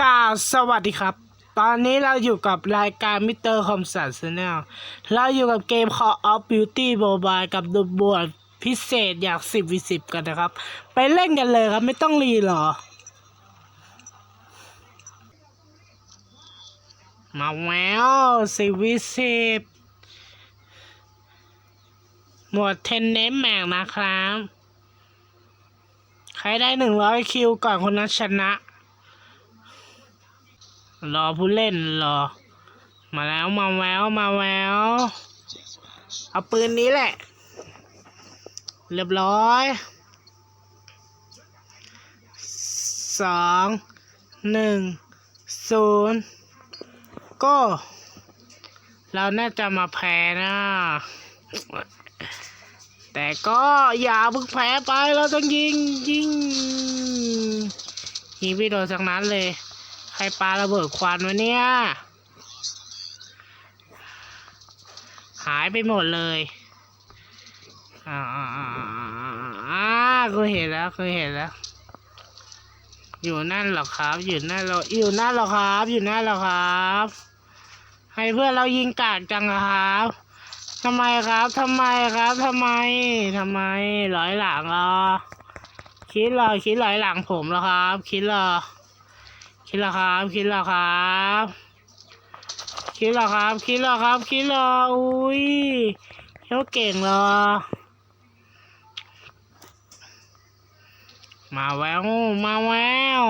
สวัสดีครับ ตอนนี้เราอยู่กับรายการมิเตอร์คอมสันชแนลเราอยู่กับเกม Call of Duty Mobile กับดูบวดพิเศษอยาง10วิ10 กันนะครับ ไปเล่นกันเลยครับไม่ต้องรีหรอ มาแวว10วิ10หมวดเทนเนมแมงนะครับ ใครได้ 100 คิวก่อนคนนั้นชนะ รอผู้เล่นรอ มาแล้วมาแววมาแววเอาปืนนี้แหละ เรียบร้อยสองหนึ่งศูนย์ก็ เราน่าจะมาแพ้นะ แต่ก็อย่าเพิ่งแพ้ไปเราต้องยิงยิงยิงไม่โดนสักนั้นเลย รปลาระเบิดควันวะเนี่ย หายไปหมดเลย อ่าอ่ากูเห็นแล้วกูเห็นแล้ว อยู่นั่นหรอครับ อยู่นั่นเราอยู่นั่นหรอครับ อยู่นั่นหรอครับ ให้เพื่อนเรายิงกากจังครับทำไมครับ ทำไมครับ ทำไม ทำไมหลอยหลังเหรอคิดรอคิดหลอยหลังผมเหรอครับ คิดรอ คิดแล้วครับ คิดแล้วครับ คิดแล้วครับ คิดแล้วครับ คิดแล้วอุ้ยเขาเก่งเหรอมาแววมาแวว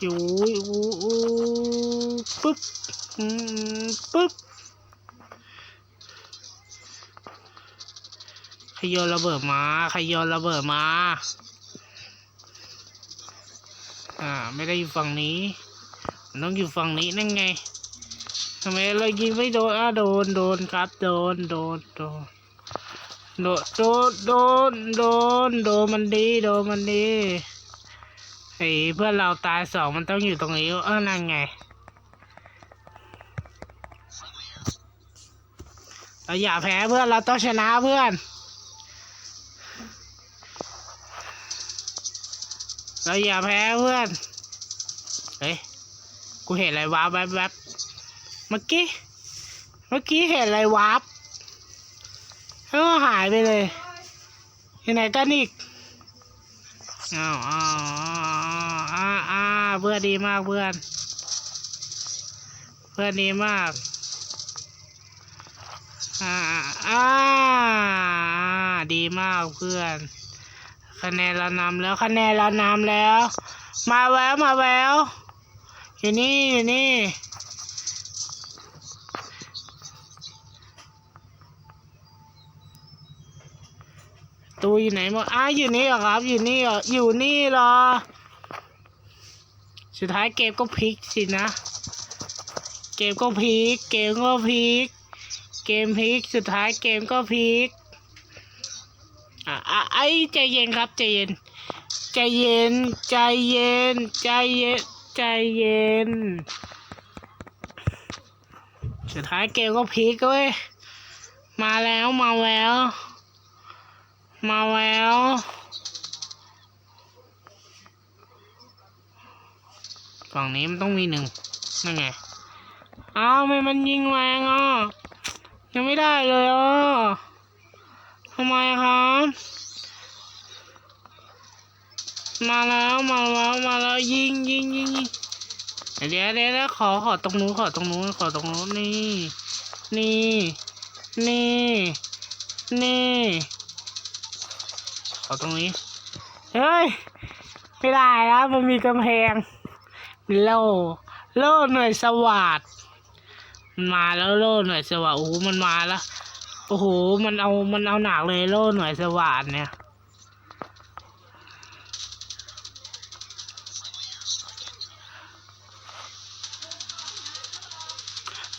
อยู่อู้อู้ปึ๊บปึ๊บขยโยนระเบิดมาขยโยนระเบิดมา อ่า ไม่ได้อยู่ฝั่งนี้ มันต้องอยู่ฝั่งนี้นั่นไงทำไมเรายิงไม่โดนอะโดนโดนครับ โดนโดนโดนโดนโดนโดนโดนโดนมันดีโดนมันดีไอ้เพื่อนเราตายสองมันต้องอยู่ตรงนี้เออนั่นไงเราอย่าแพ้เพื่อนเราต้องชนะเพื่อน เราอย่าแพ้เพื่อน เฮ้ย กูเห็นอะไรวาบแวบแวบเมื่อกี้ เมื่อกี้เห็นอะไรวาบแล้วก็หายไปเลยที่ไหนกันอีกอ้าวอ้าวอ้าวอ้าวเพื่อนดีมากเพื่อน เพื่อนดีมากอ่าอ่าดีมากเพื่อน คะแนนเรานำแล้วคะแนนเรานำแล้ว มาแววมาแววอยู่นี่อยู่นี่ตูอยู่ไหนหมดอ้าอยู่นี่เหรอครับ อยู่นี่เหรออยู่นี่เหรอ สุดท้ายเกมก็พลิกสินะ เกมก็พลิก เกมก็พลิก เกมพลิก สุดท้ายเกมก็พลิก อะอะไอ้ใจเย็นครับใจเย็น ใจเย็น ใจเย็น ใจเย็น ใจเย็น สุดท้ายเกมก็พลิกเว้ย มาแล้วมาแล้ว มาแล้วฝั่งนี้มันต้องมีหนึ่งนั่นไงอ้าวไมมันยิงแรงอะยังไม่ได้เลยอะ ทำไมครับ มาแล้วมาแล้วมาแล้วยิงยิงยิงยิงเดี๋ยวเดี๋ยวเดี๋ยวขอขอตรงนู้นขอตรงนู้นขอตรงนู้นนี่นี่นี่นี่ขอตรงนี้เฮ้ยไม่ได้แล้วมันมีกำแพงโล่โล่หน่วยสวัสดมันมาแล้วโล่หน่วยสวัสดโอ้โหมันมาแล้ว โอ้โห มันเอา มันเอาหนักเลยโล่หน่วยสวัสดเนี่ย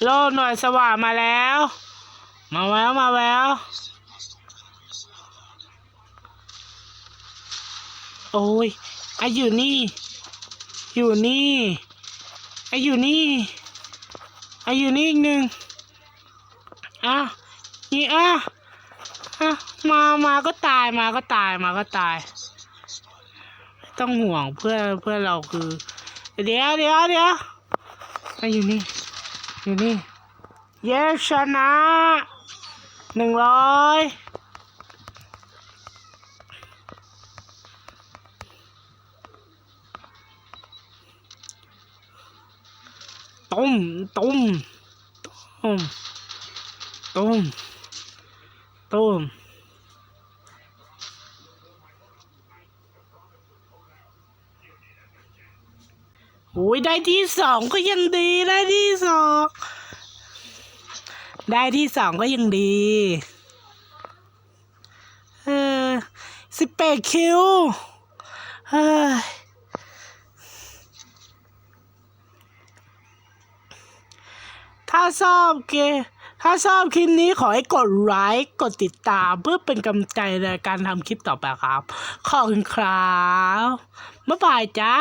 โล่หน่วยสว่านมาแล้ว มาแล้วมาแล้ว โอ้ยไออยู่นี่ อยู่นี่ไออยู่นี่ไออยู่นี่อีกหนึ่งอะ นี่อะอะมามาก็ตายมาก็ตายมาก็ตาย ต้องห่วงเพื่อนเพื่อนเราคือ เดี๋ยวเดี๋ยวเดี๋ยวไปอยู่นี่ อยู่นี่ เยชนะหนึ่งร้อยตุ้มตุ้มตุ้มตุ้ม ตุ้มโอ้ยได้ที่สองก็ยังดีได้ที่สองได้ที่สองก็ยังดี เออสิบแปดคิวเฮ้ยถ้าชอบเก ถ้าชอบคลิปนี้ขอให้กดไลค์กดติดตามเพื่อเป็นกำลังใจในการทำคลิปต่อไปครับ ขอบคุณครับบ๊ายบายจ้า